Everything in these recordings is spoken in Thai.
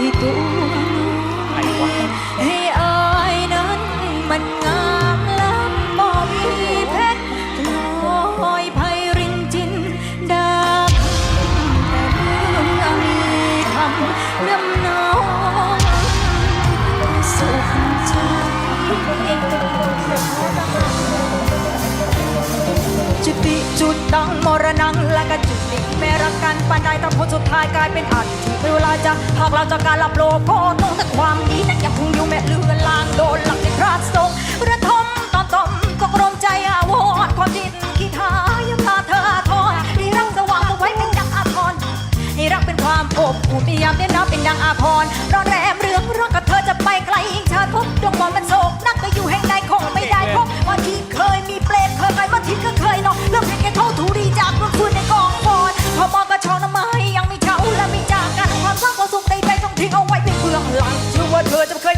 thì tôi hay quá. hay ơi đến mình ngang lắm bỏ đi hết lối phải rin chin đã thương anh thầm đâm nao sự không chơi cho tí chút đắng กกันปันใดแต่ผลสุดท้ายกลายเป็นอัดเป็นเวลาจะหากเราจะการรับโลกก็ต้อแต่ความดีนั้นยังคงอยู่แม่เลือนลางโดนหลักในพระสงฆ์ระทมตอนตมก็กรมใจอาวรความดิตคิดหายพาเธอทอดีรักสว่างเอาไว้เป็นดังอาพรให้รักเป็นความอบอุ่นพยายามเน่นนับเป็นดังอาพรรอนแรมเรื่องรักกับเธอจะไปไกลยิ่งชาพบดวงมอนมันโศกนักก็อยู่แห่งใดคงไม่ได้พบวันที่เคยมีเปรตเคยไปวันที่ก็เคยนอน จะเคย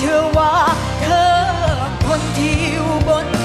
เธอว่าเธอคนที่อยู่บน